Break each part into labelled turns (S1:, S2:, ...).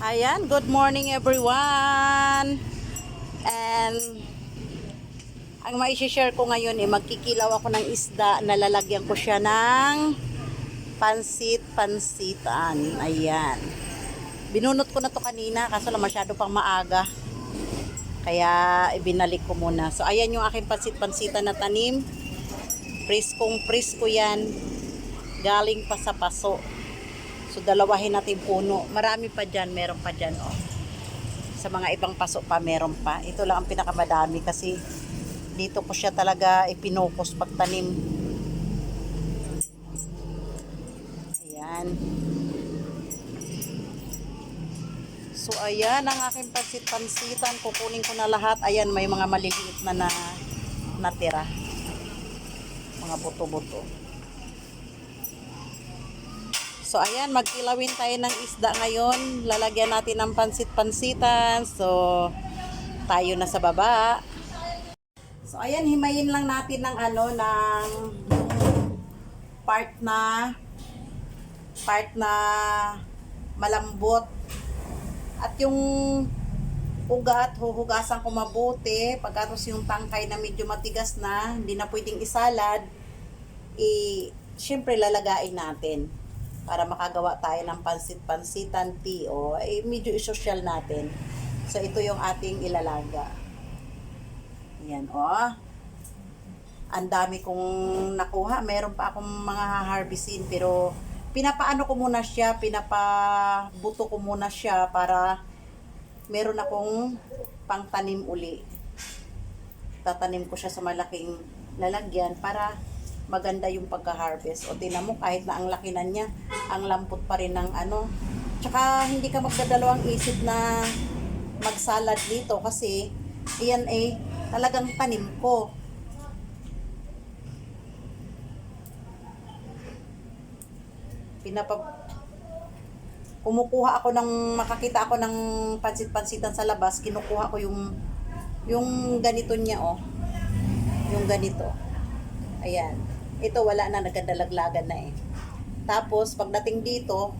S1: Ayan, good morning everyone. And ang mai-share ko ngayon eh magkikilaw ako ng isda na lalagyan ko siya ng pansit pansitan. Ayan. Binunot ko na to kanina kaso lang masyado pang maaga. Kaya ibinalik ko muna. So ayan yung aking pansit pansitan na tanim. Priskong prisko yan. Galing pa sa paso. So dalawahin natin puno. Marami pa dyan, meron pa dyan oh. Sa mga ibang paso pa, meron pa. Ito lang ang pinakamadami kasi dito ko siya talaga ipinokos pagtanim. Ayan. So ayan ang aking pansit-pansitan. Kukunin ko na lahat. Ayan, may mga maliliit na, na natira. Mga buto-buto. So ayan, magkilawin tayo ng isda ngayon. Lalagyan natin ng pansit-pansitan. So tayo na sa baba. So ayan, himayin lang natin ng ano ng part na part na malambot. At yung ugat, huhugasan ko mabuti. Pagkatapos yung tangkay na medyo matigas na, hindi na pwedeng isalad, i syempre lalagain natin para makagawa tayo ng pansit-pansitan tea o eh, medyo isosyal natin. So ito yung ating ilalaga. Yan oh. Ang dami kong nakuha. Meron pa akong mga harvestin pero pinapaano ko muna siya, pinapabuto ko muna siya para meron akong pangtanim uli. Tatanim ko siya sa malaking lalagyan para maganda yung pagka-harvest. O tinan mo, kahit na ang laki na niya, ang lampot pa rin ng ano. Tsaka hindi ka magdadalawang isip na magsalad dito kasi iyan eh talagang tanim ko. Pinapa kumukuha ako ng makakita ako ng pansit-pansitan sa labas, kinukuha ko yung yung ganito niya oh. Yung ganito. Ayan. Ito wala na, nagkadalaglagan na eh. Tapos, pagdating dito,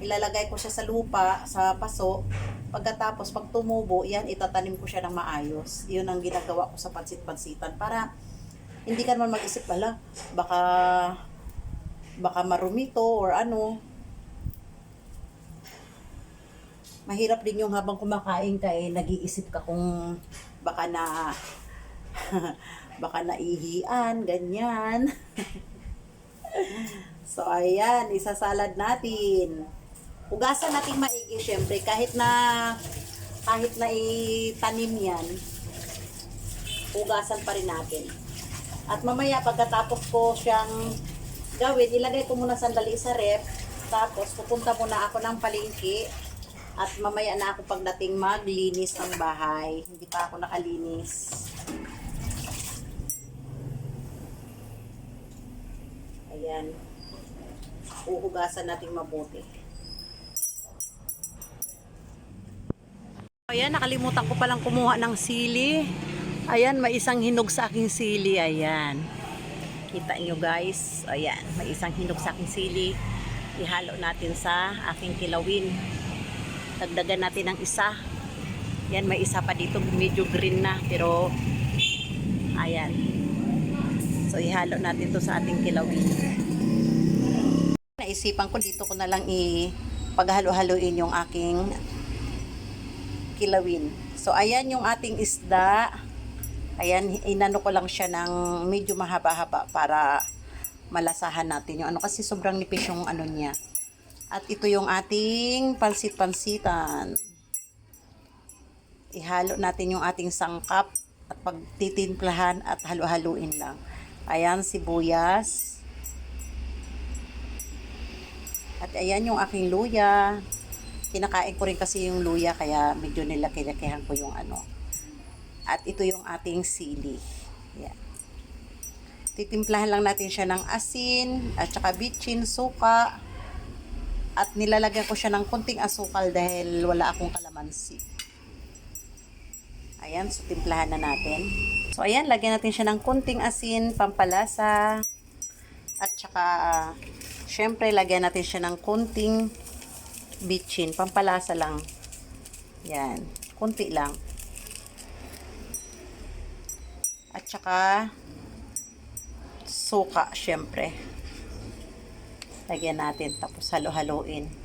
S1: ilalagay ko siya sa lupa, sa paso. Pagkatapos, pag tumubo, yan, itatanim ko siya ng maayos. Yun ang ginagawa ko sa pansit-pansitan. Para, hindi ka naman mag-isip, ala, baka, baka marumi to or ano. Mahirap din yung habang kumakain ka eh, nag-iisip ka kung baka na baka naihian, ganyan. so, ayan, isasalad natin. Hugasan natin maigi, syempre, kahit na, kahit na itanim yan, hugasan pa rin natin. At mamaya, pagkatapos ko siyang gawin, ilagay ko muna sandali sa rep, tapos pupunta muna ako ng palengke, at mamaya na ako pagdating maglinis ng bahay. Hindi pa ako nakalinis. Ayan. Uhugasan natin mabuti. Ayan, nakalimutan ko palang kumuha ng sili. Ayan, may isang hinog sa aking sili. Ayan. Kita nyo guys. Ayan, may isang hinog sa aking sili. Ihalo natin sa aking kilawin. Dagdagan natin ng isa. Yan, may isa pa dito. Medyo green na. Pero, ayan. So, ihalo natin to sa ating kilawin. Naisipan ko dito ko na lang i-paghalo-haloin yung aking kilawin. So, ayan yung ating isda. Ayan, inano ko lang siya ng medyo mahaba-haba para malasahan natin yung ano. Kasi sobrang nipis yung ano niya. At ito yung ating pansit-pansitan. Ihalo natin yung ating sangkap at pagtitimplahan at halo-haluin lang. Ayan, sibuyas. At ayan yung aking luya. Kinakain ko rin kasi yung luya kaya medyo nilaki-lakihan ko yung ano. At ito yung ating sili. Ayan. Titimplahan lang natin siya ng asin at saka bitchin, suka. At nilalagyan ko siya ng kunting asukal dahil wala akong kalamansi. Ayan, so timplahan na natin. So ayan, lagyan natin siya ng kunting asin, pampalasa. At saka, syempre, lagyan natin siya ng kunting bitchin, pampalasa lang. Yan. Kunti lang. At saka, suka, syempre. Lagyan natin, tapos halo-haloin.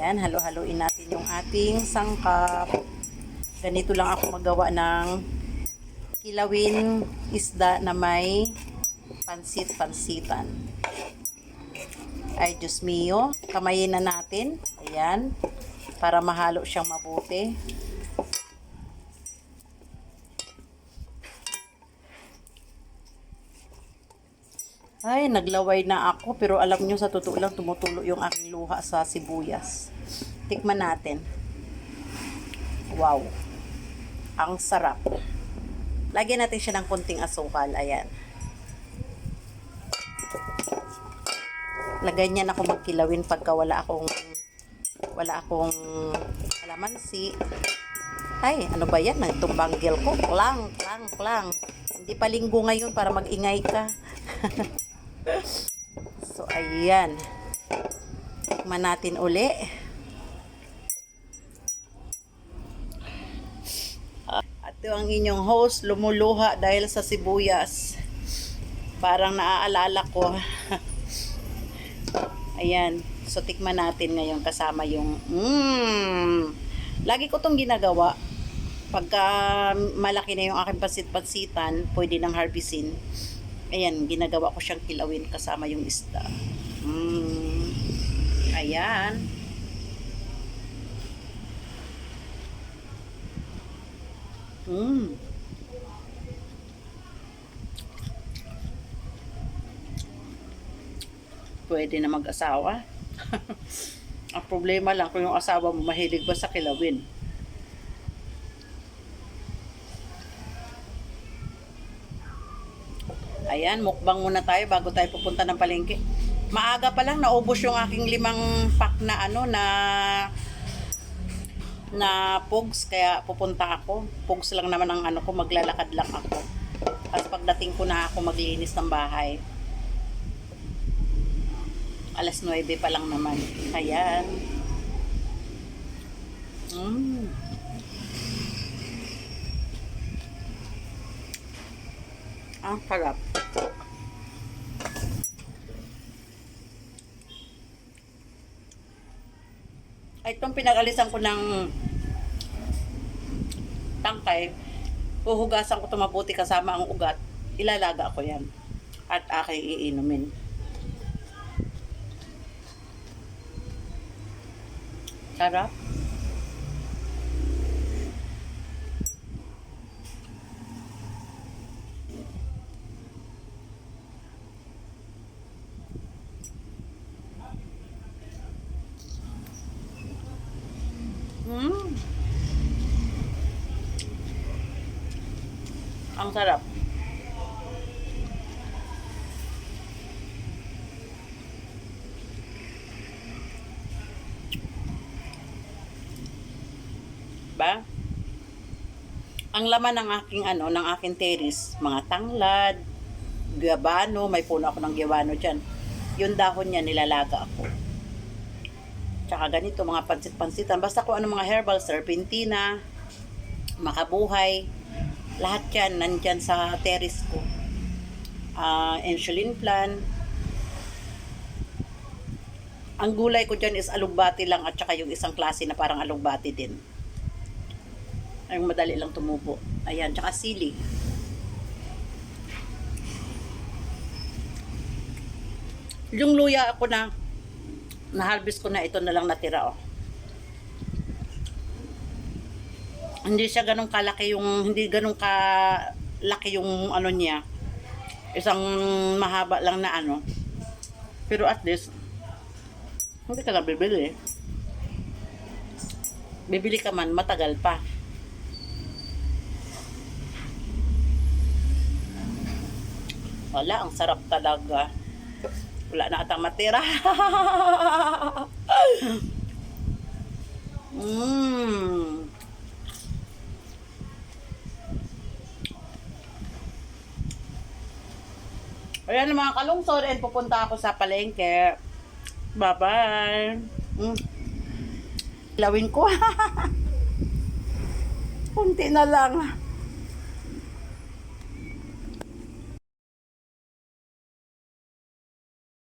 S1: Yan, halo-haloin natin yung ating sangkap. Ganito lang ako magawa ng kilawin isda na may pansit-pansitan. Ay, Diyos mio. Kamayin na natin. Ayan. Para mahalo siyang mabuti. Ay, naglaway na ako. Pero alam nyo, sa totoo lang, tumutulo yung aking luha sa sibuyas. Tikman natin. Wow. Ang sarap. Lagyan natin siya ng konting asukal. Ayan. Lagay niyan ako magkilawin pagka wala akong wala akong kalamansi. Ay, ano ba yan? Itong banggil ko. Klang, klang, klang. Hindi pa linggo ngayon para mag-ingay ka. so, ayan. Tikman natin uli. At ito ang inyong host, lumuluha dahil sa sibuyas. Parang naaalala ko. Ayan. So, tikman natin ngayon kasama yung, mmm, lagi ko tong ginagawa. Pagka malaki na yung aking pansit-pansitan, pwede ng harbisin. Ayan, ginagawa ko siyang kilawin kasama yung isda. Mmm. Ayan. Mmm. Pwede na mag-asawa. Ang problema lang kung yung asawa mo mahilig ba sa kilawin. Ayan, mukbang muna tayo bago tayo pupunta ng palengke. Maaga pa lang naubos yung aking limang pack na ano na na pugs kaya pupunta ako. Pugs lang naman ang ano ko, maglalakad lang ako. At pagdating ko na ako maglinis ng bahay. Alas 9 pa lang naman. Ayan. Mm. Ang sarap. Itong pinag-alisan ko ng tangkay, huhugasan ko ito mabuti kasama ang ugat. Ilalaga ko yan. At aking iinumin. Sarap. Mm. Ang sarap. Ba? Ang laman ng aking ano, ng aking terrace, mga tanglad, gabano, may puno ako ng gabano diyan. Yung dahon niya nilalaga ako. Tsaka ganito, mga pansit-pansitan. Basta kung ano mga herbal, serpentina, makabuhay, lahat yan nandyan sa terrace ko. Ah, insulin plan. Ang gulay ko dyan is alugbati lang at saka yung isang klase na parang alugbati din. Ay, madali lang tumubo. Ayan, tsaka sili. Yung luya ako na na-harvest ko na ito na lang natira oh. Hindi siya ganun kalaki yung hindi ganun kalaki yung ano niya. Isang mahaba lang na ano. Pero at least hindi ka na bibili. Bibili ka man, matagal pa. Wala, ang sarap talaga. Wala na atang matira. mm. Ayan mga kalungsod, and pupunta ako sa palengke. Bye-bye. Mm. Lawin ko. Kunti na lang.